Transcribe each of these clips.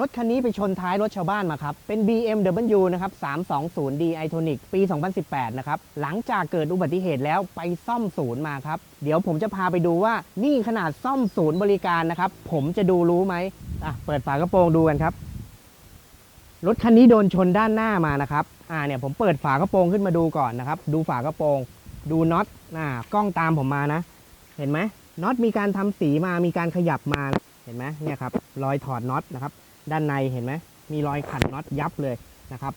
รถคันนี้ไปชนท้ายรถชาวบ้านมาครับ เป็น BMW นะครับ 320D iTonic ปี 2018 นะครับ หลังจากเกิดอุบัติเหตุแล้วไปซ่อมศูนย์มาครับ เดี๋ยวผมจะพาไปดูว่านี่ขนาดซ่อมศูนย์บริการนะครับ ผมจะดูรู้ไหมอะเปิดฝากระโปรงดูกันครับ รถคันนี้โดนชนด้านหน้ามานะครับ อ่าเนี่ยผมเปิดฝากระโปรงขึ้นมาดูก่อนนะครับ ดูฝากระโปรง ดูน็อตอ่ากล้องตามผมมานะ เห็นไหมน็อตมีการทำสีมา มีการขยับมา เห็นไหมเนี่ยครับ รอยถอดน็อตนะครับ ด้านในเห็นไหมมีรอยขันน็อตยับเลยนะครับ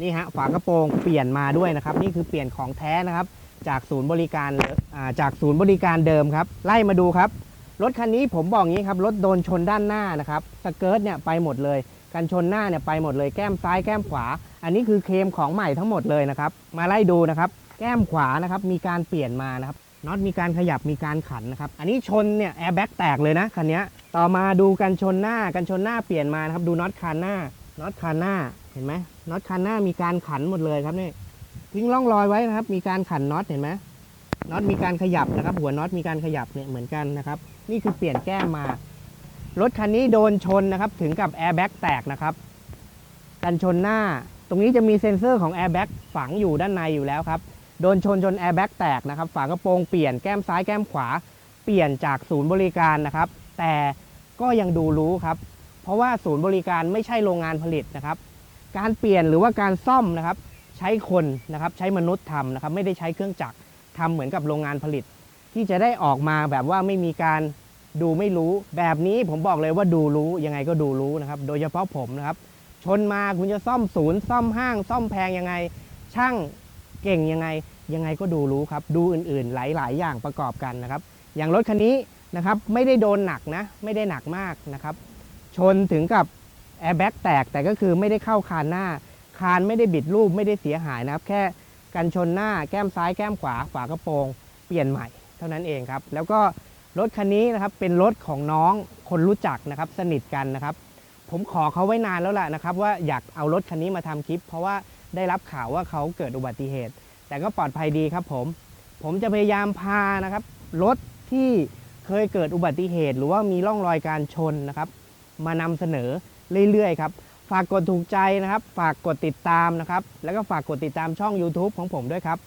นี่ฮะฝากระโปรงเปลี่ยนมาด้วยนะครับ นี่คือเปลี่ยนของแท้นะครับ จากศูนย์บริการเอ่าจากศูนย์บริการเดิมครับ ไล่มาดูครับ รถคันนี้ผมบอกงี้ครับรถโดนชนด้านหน้านะครับสเกิร์ตเนี่ยไปหมดเลยกันชนหน้าเนี่ยไปหมดเลยแก้มซ้ายแก้มขวา อันนี้คือเคลมของใหม่ทั้งหมดเลยนะครับ มาไล่ดูนะครับ แก้มขวานะครับมีการเปลี่ยนมานะครับน็อตมีการขยับมีการขันนะครับ อันนี้ชนเนี่ยแอร์แบ็กแตกเลยนะคันเนี้ย ต่อมาดูกันชนหน้ากันชนหน้าเปลี่ยนมานะครับ ดูน็อตคานหน้าน็อตคานหน้าเห็นไหมน็อตคานหน้ามีการขันหมดเลยครับนี่ทิ้งร่องรอยไว้นะครับ มีการขันน็อตเห็นไหมน็อตมีการขยับนะครับ หัวน็อตมีการขยับเนี่ยเหมือนกันนะครับ นี่คือเปลี่ยนแก้มมารถคันนี้โดนชนนะครับ ถึงกับแอร์แบ็กแตกนะครับ กันชนหน้า ตรงนี้จะมีเซ็นเซอร์ของแอร์แบ็กฝังอยู่ด้านในอยู่แล้วครับ โดนชนจนแอร์แบ็กแตกนะครับ ฝากระโปรงเปลี่ยนแก้มซ้ายแก้มขวา เปลี่ยนจากศูนย์บริการนะครับ แต่ ก็ยังดูรู้ครับ เพราะว่าศูนย์บริการไม่ใช่โรงงานผลิตนะครับ การเปลี่ยนหรือว่าการซ่อมนะครับ ใช้คนนะครับใช้มนุษย์ทำนะครับ ไม่ได้ใช้เครื่องจักรทำเหมือนกับโรงงานผลิต ที่จะได้ออกมาแบบว่าไม่มีการดูไม่รู้ แบบนี้ผมบอกเลยว่าดูรู้ยังไงก็ดูรู้นะครับ โดยเฉพาะผมนะครับ ชนมาคุณจะซ่อมศูนย์ ซ่อมห้าง ซ่อมแพงยังไง ช่างเก่งยังไงยังไงก็ดูรู้ครับ ดูอื่นๆ หลาย ๆ อย่างประกอบกันนะครับ อย่างรถคันนี้นะครับไม่ได้โดนหนักนะไม่ได้หนักมากนะครับ ชนถึงกับแอร์แบ็กแตกแต่ก็คือไม่ได้เข้าคานหน้า คานไม่ได้บิดรูปไม่ได้เสียหายนะครับ แค่กันชนหน้าแก้มซ้ายแก้มขวาฝากระโปรง เปลี่ยนใหม่เท่านั้นเองครับ แล้วก็รถคันนี้นะครับเป็นรถของน้องคนรู้จักนะครับ สนิทกันนะครับ ผมขอเขาไว้นานแล้วแหละนะครับ ว่าอยากเอารถคันนี้มาทำคลิป เพราะว่าได้รับข่าวว่าเขาเกิดอุบัติเหตุ แต่ก็ปลอดภัยดีครับผม ผมจะพยายามพานะครับรถ ที่เคยเกิดอุบัติเหตุ หรือว่ามีร่องรอยการชนนะครับ มานำเสนอเรื่อยๆครับ ฝากกดถูกใจนะครับ ฝากกดติดตามนะครับ แล้วก็ฝากกดติดตามช่อง YouTube ของผมด้วยครับ